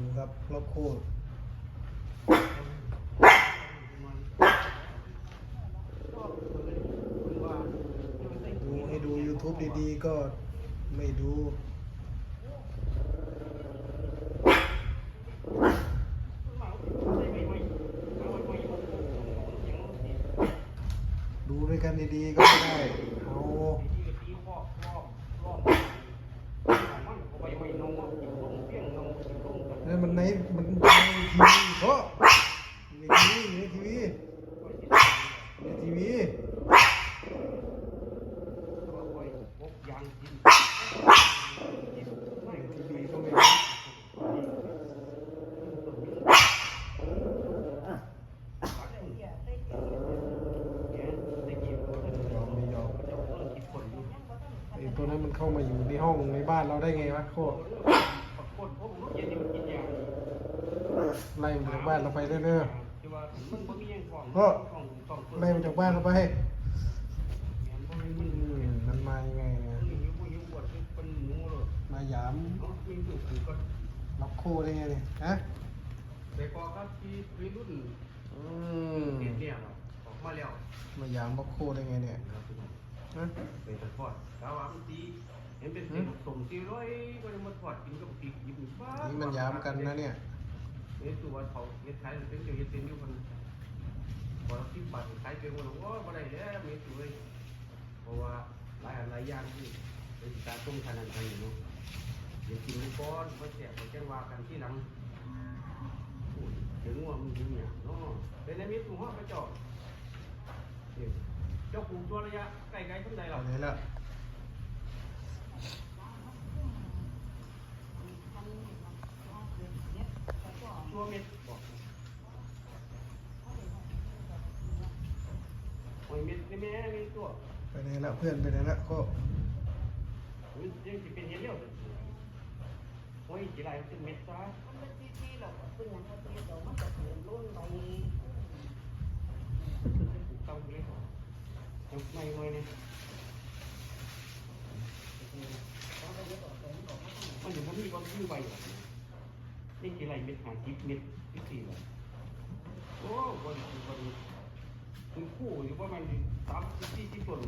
ดูครับล็อกโคตรดูให้ดู YouTube ดีๆ ก็ไม่ดูดูด้วยกันดีๆ ก็ไม่ได้เอา นั่นมันในมันในทีวีเพราะในทีวีในทีวีในทีวีในทีวีก็ไม่ยอมไม่ยอมไอ้ตัวนั้นมันเข้ามาอยู่ในห้องในบ้านเราได้ไงวะโคตร ไล่มันจากบ้านเราไปเรื่อยๆเพราะไล่มันจากบ้านเราไปอืมมันมายังไงเนี่ยมาหยามล็อกโคได้ไงเนี่ยฮะแต่พอครับที่วัยรุ่นอืมเด็กเนี่ยออกมาแล้วมาหยามล็อกโคได้ไงเนี่ยฮะไปตะทอดกาวามันตี เห็นเป็นเส้นสมตีร้อยก็จะมาทอดกินกับปีกยิบบ้านี่มันยามกันนะเนี่ยเห็นตัวเขาเห็นขายเป็นเดียวเห็นเต็มอยู่คนพอเราคิดบัตรขายเป็นคนว่าบ่ได้แล้วมีตัวเลยเพราะว่าหลายอันหลายอย่างที่เป็นการต้มทานกันอยู่เนาะเดี๋ยวกินก้อนมาแจกมาแจ้งว่ากันที่หลังถึงว่ามันเนี่ยเนาะเป็นในมิตรหัวกระจกเจ้าปูตัวระยะไกลๆทั้งใดไปเราไหนละ ตัวเม็ดบอกโอ้ยเม็ดนี่แม่นี่ตัวไปไหนละเพื่อนไปไหนละก็โอ้ยยังจะเป็นเงี้ยเดียวเลยโอ้ยจีไรมันเป็นเม็ดซะปลูกเต้าเล็กยังไม่ไม่เนี่ยมันอยู่บนนี้ก็มีใบอยู่ นี่จีไรเม็ดหาจิ๊บเม็ดที่สี่เลยโอ้บนบนคุณคู่อยู่ประมาณสามสิบสี่สิบต้น